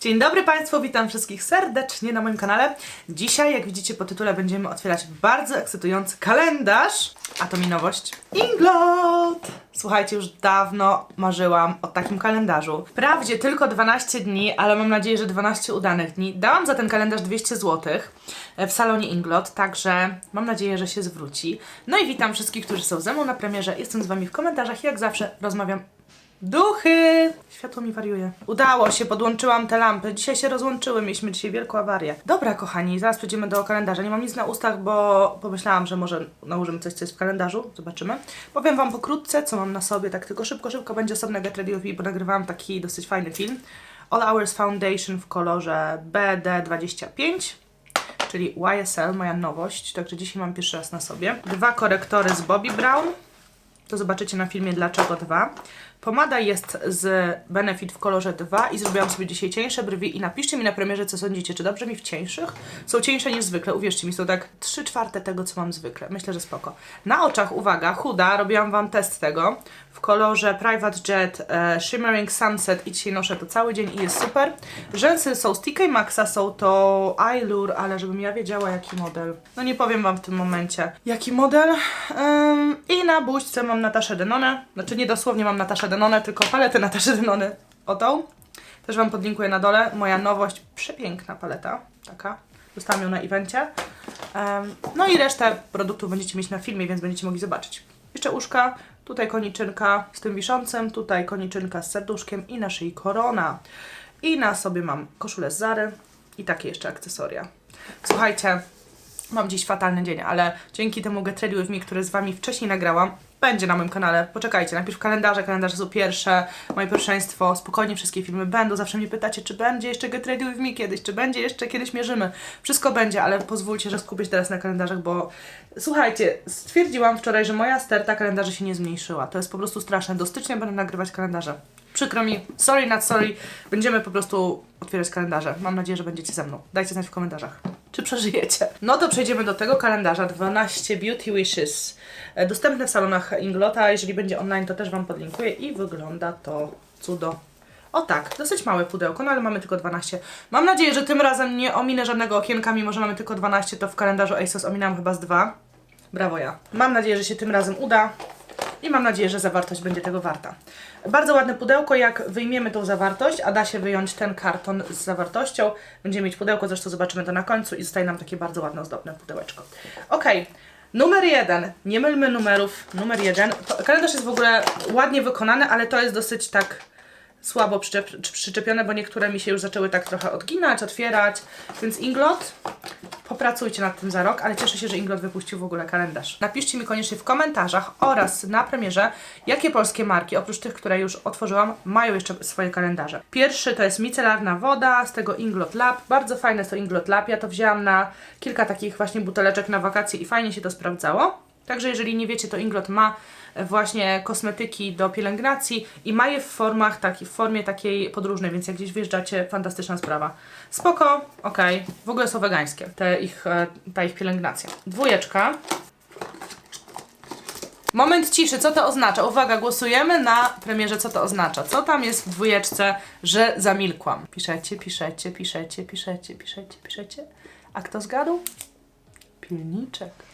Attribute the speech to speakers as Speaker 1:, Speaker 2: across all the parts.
Speaker 1: Dzień dobry Państwu, witam wszystkich serdecznie na moim kanale. Dzisiaj, jak widzicie po tytule, będziemy otwierać bardzo ekscytujący kalendarz, a to mi nowość. Inglot! Słuchajcie, już dawno marzyłam o takim kalendarzu. Wprawdzie tylko 12 dni, ale mam nadzieję, że 12 udanych dni. Dałam za ten kalendarz 200 zł w salonie Inglot, także mam nadzieję, że się zwróci. No i witam wszystkich, którzy są ze mną na premierze. Jestem z Wami w komentarzach, jak zawsze rozmawiam Duchy! Światło mi wariuje. Udało się, podłączyłam te lampy. Dzisiaj się rozłączyły, mieliśmy dzisiaj wielką awarię. Dobra, kochani, zaraz przejdziemy do kalendarza. Nie mam nic na ustach, bo pomyślałam, że może nałożymy coś, co jest w kalendarzu. Zobaczymy. Powiem Wam pokrótce, co mam na sobie, tak tylko szybko, szybko będzie osobne Get Ready With Me, bo nagrywałam taki dosyć fajny film. All Hours Foundation w kolorze BD25 czyli YSL, moja nowość, także dzisiaj mam pierwszy raz na sobie. Dwa korektory z Bobbi Brown, to zobaczycie na filmie dlaczego dwa. Pomada jest z Benefit w kolorze 2 i zrobiłam sobie dzisiaj cieńsze brwi i napiszcie mi na premierze co sądzicie, czy dobrze mi w cieńszych? Są cieńsze niż zwykle, uwierzcie mi, są tak 3 czwarte tego co mam zwykle, myślę, że spoko. Na oczach, uwaga, chuda, robiłam Wam test tego w kolorze Private Jet e, Shimmering Sunset i dzisiaj noszę to cały dzień i jest super. Rzęsy są z TK Maxa, są to Eyelure, ale żebym ja wiedziała jaki model. No nie powiem Wam w tym momencie jaki model. Ym, I na buźce mam Nataszę Denone, znaczy nie dosłownie mam Nataszę Denone, tylko paletę Nataszy Denone o tą. Też Wam podlinkuję na dole. Moja nowość, przepiękna paleta, taka. Dostałam ją na evencie. Em, no i resztę produktów będziecie mieć na filmie, więc będziecie mogli zobaczyć. Jeszcze uszka, tutaj koniczynka z tym wiszącym, tutaj koniczynka z serduszkiem i na szyi korona. I na sobie mam koszulę z Zary i takie jeszcze akcesoria. Słuchajcie, Mam dziś fatalny dzień, ale dzięki temu Get Ready With Me, który z Wami wcześniej nagrałam, będzie na moim kanale. Poczekajcie, najpierw w kalendarze, kalendarze są pierwsze, moje pierwszeństwo, spokojnie wszystkie filmy będą. Zawsze mnie pytacie, czy będzie jeszcze Get Ready With Me kiedyś, czy będzie jeszcze kiedyś mierzymy. Wszystko będzie, ale pozwólcie, że skupię się teraz na kalendarzach, bo słuchajcie, stwierdziłam wczoraj, że moja sterta kalendarzy się nie zmniejszyła. To jest po prostu straszne. Do stycznia będę nagrywać kalendarze. Przykro mi, sorry not sorry, będziemy po prostu otwierać kalendarze. Mam nadzieję, że będziecie ze mną. Dajcie znać w komentarzach, czy przeżyjecie. No to przejdziemy do tego kalendarza 12 Beauty Wishes. E, Dostępne w salonach Inglota, jeżeli będzie online, to też Wam podlinkuję i wygląda to cudo. O tak, dosyć małe pudełko, no ale mamy tylko 12. Mam nadzieję, że tym razem nie ominę żadnego okienka, mimo że mamy tylko 12, to w kalendarzu ASOS ominęłam chyba z dwa. Brawo ja. Mam nadzieję, że się tym razem uda i mam nadzieję, że zawartość będzie tego warta. Bardzo ładne pudełko, jak wyjmiemy tą zawartość, a da się wyjąć ten karton z zawartością, będziemy mieć pudełko, zresztą zobaczymy to na końcu i zostaje nam takie bardzo ładne, ozdobne pudełeczko. Ok, numer jeden, nie mylmy numerów, numer jeden, kalendarz jest w ogóle ładnie wykonany, ale to jest dosyć tak słabo przyczep, przyczepione, bo niektóre mi się już zaczęły tak trochę odginać, otwierać, więc Inglot, popracujcie nad tym za rok, ale cieszę się, że Inglot wypuścił w ogóle kalendarz. Napiszcie mi koniecznie w komentarzach oraz na premierze, jakie polskie marki, oprócz tych, które już otworzyłam, mają jeszcze swoje kalendarze. Pierwszy to jest micelarna woda z tego Inglot Lab. Bardzo fajne jest to Inglot Lab. Ja to wzięłam na kilka takich właśnie buteleczek na wakacje i fajnie się to sprawdzało. Także jeżeli nie wiecie, to Inglot ma właśnie kosmetyki do pielęgnacji i ma je w formach taki, w formie takiej podróżnej, więc jak gdzieś wjeżdżacie, fantastyczna sprawa. Spoko, okej, w ogóle są wegańskie, te ich, e, ta ich pielęgnacja. Dwójeczka. Moment ciszy, co to oznacza? Uwaga, głosujemy na premierze, co to oznacza. Co tam jest w dwójeczce, że zamilkłam? Piszecie, piszecie, piszecie, piszecie, piszecie, piszecie. A kto zgadł? Pilniczek.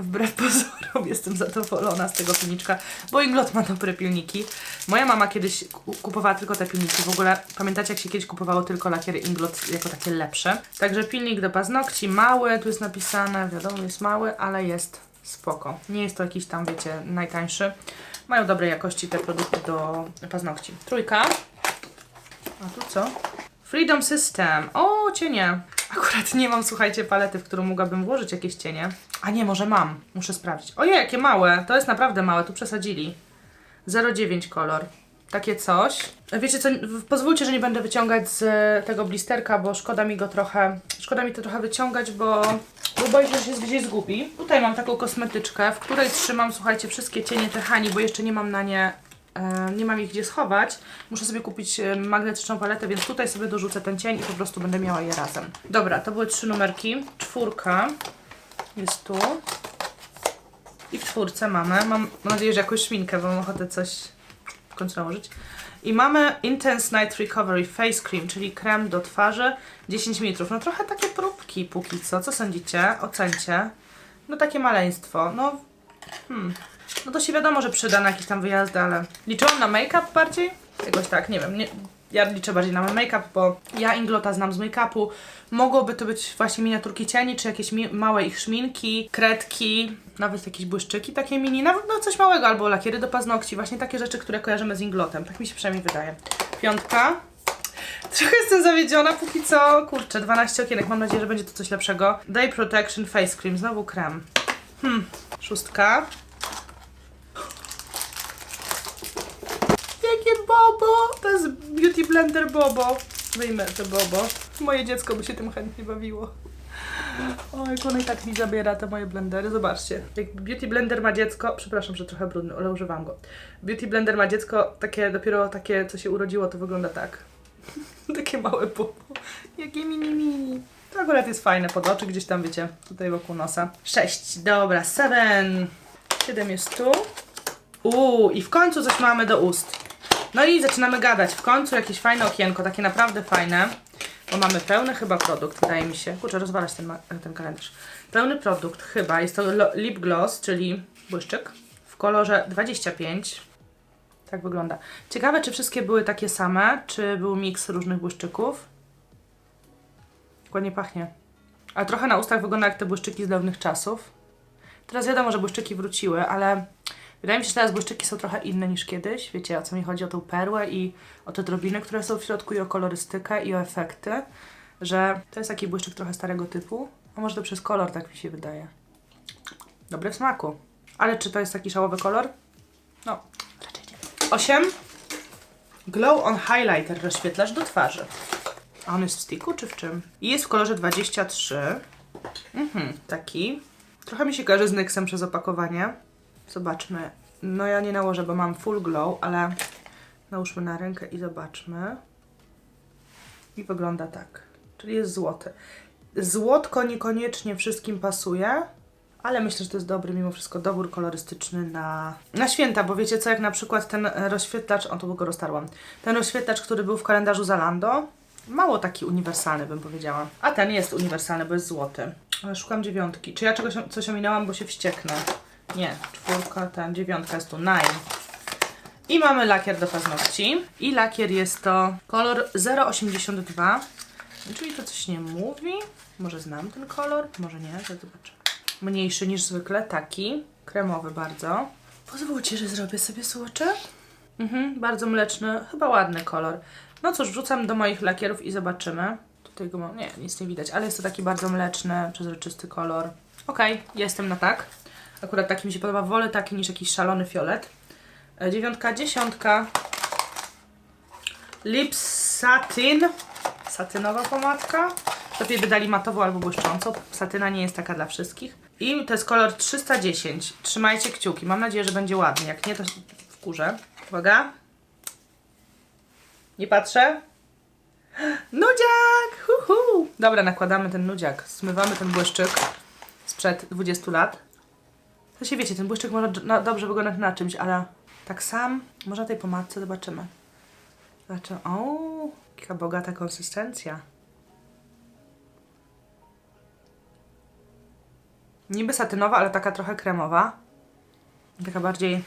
Speaker 1: Wbrew pozorom jestem zadowolona z tego pilniczka, bo Inglot ma dobre pilniki. Moja mama kiedyś ku- kupowała tylko te pilniki. W ogóle pamiętacie, jak się kiedyś kupowało tylko lakiery Inglot jako takie lepsze? Także pilnik do paznokci mały, tu jest napisane, wiadomo, jest mały, ale jest spoko. Nie jest to jakiś tam, wiecie, najtańszy. Mają dobrej jakości te produkty do paznokci. Trójka. A tu co? Freedom System. O, cienie. Akurat nie mam, słuchajcie, palety, w którą mogłabym włożyć jakieś cienie. A nie, może mam. Muszę sprawdzić. Ojej, jakie małe. To jest naprawdę małe. Tu przesadzili. 0,9 kolor. Takie coś. Wiecie co, pozwólcie, że nie będę wyciągać z tego blisterka, bo szkoda mi go trochę, szkoda mi to trochę wyciągać, bo, bo boję się, że się gdzieś zgubi. Tutaj mam taką kosmetyczkę, w której trzymam, słuchajcie, wszystkie cienie Tehani, bo jeszcze nie mam na nie, e, nie mam ich gdzie schować. Muszę sobie kupić e, magnetyczną paletę, więc tutaj sobie dorzucę ten cień i po prostu będę miała je razem. Dobra, to były trzy numerki. Czwórka jest tu. I w czwórce mamy, mam, nadzieję, że jakąś szminkę, bo mam ochotę coś końcu nałożyć. I mamy Intense Night Recovery Face Cream, czyli krem do twarzy 10 ml. No trochę takie próbki póki co. Co sądzicie? Ocencie. No takie maleństwo. No, hmm. No to się wiadomo, że przyda na jakieś tam wyjazdy, ale liczyłam na make-up bardziej? Jakoś tak, nie wiem. Nie, ja liczę bardziej na make-up, bo ja Inglota znam z make-upu. Mogłoby to być właśnie miniaturki cieni, czy jakieś małe ich szminki, kredki, nawet jakieś błyszczyki takie mini, nawet no coś małego, albo lakiery do paznokci. Właśnie takie rzeczy, które kojarzymy z Inglotem. Tak mi się przynajmniej wydaje. Piątka. Trochę jestem zawiedziona póki co. Kurczę, 12 okienek. Mam nadzieję, że będzie to coś lepszego. Day Protection Face Cream. Znowu krem. Hmm. Szóstka. Jakie bobo! To jest Beauty Blender Bobo. Wyjmę to bobo. Moje dziecko by się tym chętnie bawiło. O, jak ono i tak mi zabiera te moje blendery. Zobaczcie. Jak Beauty Blender ma dziecko, przepraszam, że trochę brudny, ale używam go. Beauty Blender ma dziecko, takie dopiero takie, co się urodziło, to wygląda tak. takie małe bobo. Jakie mini mini. To akurat jest fajne pod oczy, gdzieś tam wiecie, tutaj wokół nosa. Sześć, dobra, seven. Siedem jest tu. Uuu, i w końcu coś mamy do ust. No i zaczynamy gadać. W końcu jakieś fajne okienko, takie naprawdę fajne. Bo mamy pełny chyba produkt, wydaje mi się. Kurczę, rozwalać ten, ten kalendarz. Pełny produkt chyba. Jest to lip gloss, czyli błyszczyk w kolorze 25. Tak wygląda. Ciekawe, czy wszystkie były takie same, czy był miks różnych błyszczyków. Ładnie pachnie. A trochę na ustach wygląda jak te błyszczyki z dawnych czasów. Teraz wiadomo, że błyszczyki wróciły, ale wydaje mi się, że teraz błyszczyki są trochę inne niż kiedyś. Wiecie, o co mi chodzi? O tą perłę i o te drobiny, które są w środku i o kolorystykę i o efekty. Że to jest taki błyszczyk trochę starego typu. A może to przez kolor tak mi się wydaje. Dobry w smaku. Ale czy to jest taki szałowy kolor? No, raczej nie. 8. Glow on Highlighter rozświetlacz do twarzy. A on jest w sticku czy w czym? I jest w kolorze 23. Mhm, taki. Trochę mi się kojarzy z Nyxem przez opakowanie. Zobaczmy. No ja nie nałożę, bo mam full glow, ale nałóżmy na rękę i zobaczmy. I wygląda tak. Czyli jest złoty. Złotko niekoniecznie wszystkim pasuje, ale myślę, że to jest dobry mimo wszystko dobór kolorystyczny na, na święta, bo wiecie co, jak na przykład ten rozświetlacz, o to go roztarłam, ten rozświetlacz, który był w kalendarzu Zalando, mało taki uniwersalny bym powiedziała. A ten jest uniwersalny, bo jest złoty. Szukam dziewiątki. Czy ja czegoś coś ominęłam, bo się wścieknę? Nie, czwórka, ten, dziewiątka jest tu, nine. I mamy lakier do paznokci. I lakier jest to kolor 082. Czyli to coś nie mówi. Może znam ten kolor, może nie, to zobaczę. Mniejszy niż zwykle, taki. Kremowy bardzo. Pozwólcie, że zrobię sobie słocze. Mhm, bardzo mleczny, chyba ładny kolor. No cóż, wrzucam do moich lakierów i zobaczymy. Tutaj go mam, nie, nic nie widać, ale jest to taki bardzo mleczny, przezroczysty kolor. Okej, jestem na tak. Akurat taki mi się podoba, wolę taki niż jakiś szalony fiolet. E, Dziewiątka, dziesiątka. Lip Satin. Satynowa pomadka. Lepiej by dali matową albo błyszczącą. Satyna nie jest taka dla wszystkich. I to jest kolor 310. Trzymajcie kciuki. Mam nadzieję, że będzie ładny. Jak nie, to w kurze. Uwaga. Nie patrzę. Nudziak! Huhu. Dobra, nakładamy ten nudziak. Zmywamy ten błyszczyk sprzed 20 lat. To się wiecie, ten błyszczyk może na, dobrze wyglądać na czymś, ale tak sam, może na tej pomadce zobaczymy. Zobaczymy. O, jaka bogata konsystencja. Niby satynowa, ale taka trochę kremowa. Taka bardziej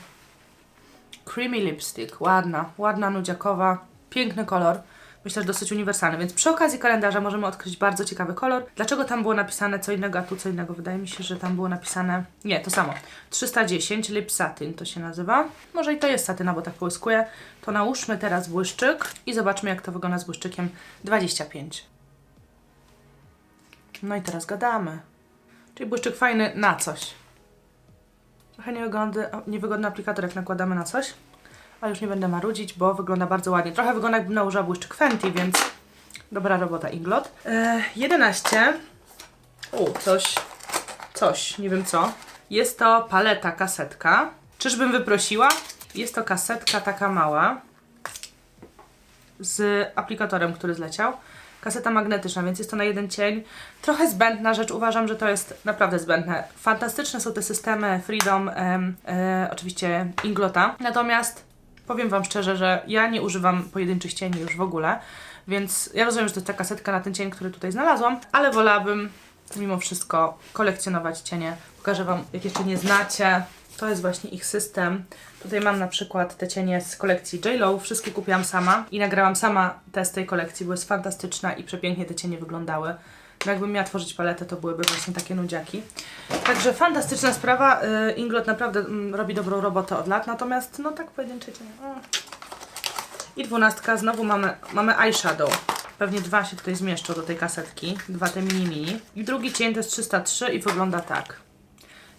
Speaker 1: creamy lipstick. Ładna, ładna, nudziakowa. Piękny kolor. Myślę, że dosyć uniwersalny, więc przy okazji kalendarza możemy odkryć bardzo ciekawy kolor. Dlaczego tam było napisane co innego, a tu co innego? Wydaje mi się, że tam było napisane... Nie, to samo. 310 Lip Satin to się nazywa. Może i to jest satyna, bo tak połyskuje. To nałóżmy teraz błyszczyk i zobaczmy, jak to wygląda z błyszczykiem 25. No i teraz gadamy. Czyli błyszczyk fajny na coś. Trochę niewygodny, niewygodny aplikator, jak nakładamy na coś. Ale już nie będę marudzić, bo wygląda bardzo ładnie. Trochę wygląda jakbym nałożyła błyszczyk Fenty, więc dobra robota Inglot. E, 11. U, coś, coś, nie wiem co. Jest to paleta, kasetka. Czyżbym wyprosiła? Jest to kasetka taka mała z aplikatorem, który zleciał. Kaseta magnetyczna, więc jest to na jeden cień. Trochę zbędna rzecz, uważam, że to jest naprawdę zbędne. Fantastyczne są te systemy Freedom, em, e, oczywiście Inglota. Natomiast Powiem Wam szczerze, że ja nie używam pojedynczych cieni już w ogóle, więc ja rozumiem, że to jest taka setka na ten cień, który tutaj znalazłam, ale wolałabym mimo wszystko kolekcjonować cienie. Pokażę Wam, jak jeszcze nie znacie. To jest właśnie ich system. Tutaj mam na przykład te cienie z kolekcji J.Lo. Wszystkie kupiłam sama i nagrałam sama test tej kolekcji, bo jest fantastyczna i przepięknie te cienie wyglądały. No jakbym miała tworzyć paletę, to byłyby właśnie takie nudziaki. Także fantastyczna sprawa. Y, Inglot naprawdę mm, robi dobrą robotę od lat, natomiast no tak pojedyncze cienie. mm. I dwunastka, znowu mamy, mamy eyeshadow. Pewnie dwa się tutaj zmieszczą do tej kasetki. Dwa te mini mini. I drugi cień to jest 303 i wygląda tak.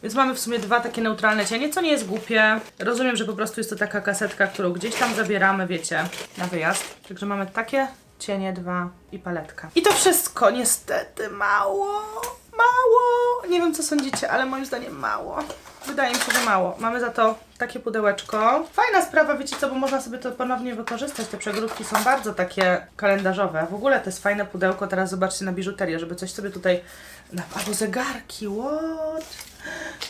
Speaker 1: Więc mamy w sumie dwa takie neutralne cienie, co nie jest głupie. Rozumiem, że po prostu jest to taka kasetka, którą gdzieś tam zabieramy, wiecie, na wyjazd. Także mamy takie cienie dwa i paletka. I to wszystko, niestety mało, mało. Nie wiem co sądzicie, ale moim zdaniem mało. Wydaje mi się, że mało. Mamy za to takie pudełeczko. Fajna sprawa, wiecie co, bo można sobie to ponownie wykorzystać. Te przegródki są bardzo takie kalendarzowe. W ogóle to jest fajne pudełko. Teraz zobaczcie na biżuterię, żeby coś sobie tutaj... Albo zegarki, what?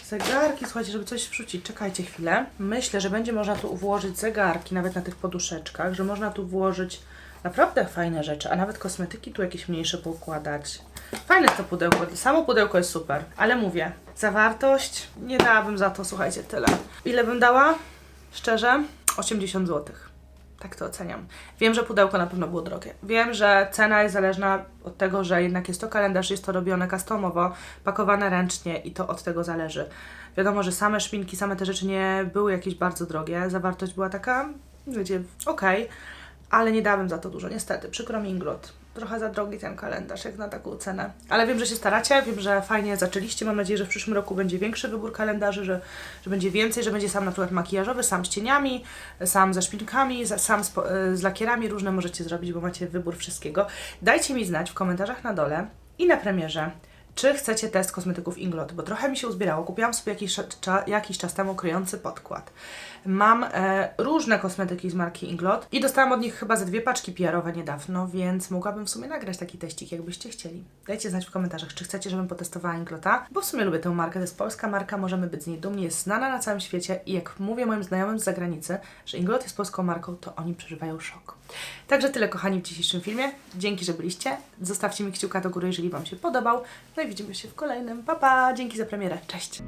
Speaker 1: Zegarki, słuchajcie, żeby coś wrzucić. Czekajcie chwilę. Myślę, że będzie można tu włożyć zegarki, nawet na tych poduszeczkach, że można tu włożyć naprawdę fajne rzeczy, a nawet kosmetyki tu jakieś mniejsze poukładać. Fajne to pudełko, samo pudełko jest super, ale mówię, zawartość nie dałabym za to, słuchajcie, tyle. Ile bym dała? Szczerze? 80 zł. Tak to oceniam. Wiem, że pudełko na pewno było drogie. Wiem, że cena jest zależna od tego, że jednak jest to kalendarz, jest to robione customowo, pakowane ręcznie i to od tego zależy. Wiadomo, że same szpinki, same te rzeczy nie były jakieś bardzo drogie. Zawartość była taka, wiecie, okej, ale nie dałabym za to dużo, niestety. Przykro mi Inglot. Trochę za drogi ten kalendarz, jak na taką cenę. Ale wiem, że się staracie, wiem, że fajnie zaczęliście. Mam nadzieję, że w przyszłym roku będzie większy wybór kalendarzy, że, że będzie więcej, że będzie sam na przykład makijażowy, sam z cieniami, sam ze szpinkami, sam z, e, z lakierami. Różne możecie zrobić, bo macie wybór wszystkiego. Dajcie mi znać w komentarzach na dole i na premierze, czy chcecie test kosmetyków Inglot, bo trochę mi się uzbierało. Kupiłam sobie jakiś, cza, jakiś czas temu kryjący podkład. Mam e, różne kosmetyki z marki Inglot i dostałam od nich chyba ze dwie paczki PR-owe niedawno, więc mogłabym w sumie nagrać taki teścik, jakbyście chcieli. Dajcie znać w komentarzach, czy chcecie, żebym potestowała Inglota, bo w sumie lubię tę markę, to jest polska marka, możemy być z niej dumni, jest znana na całym świecie i jak mówię moim znajomym z zagranicy, że Inglot jest polską marką, to oni przeżywają szok. Także tyle kochani w dzisiejszym filmie. Dzięki, że byliście. Zostawcie mi kciuka do góry, jeżeli Wam się podobał. No widzimy się w kolejnym. Pa, pa! Dzięki za premierę. Cześć!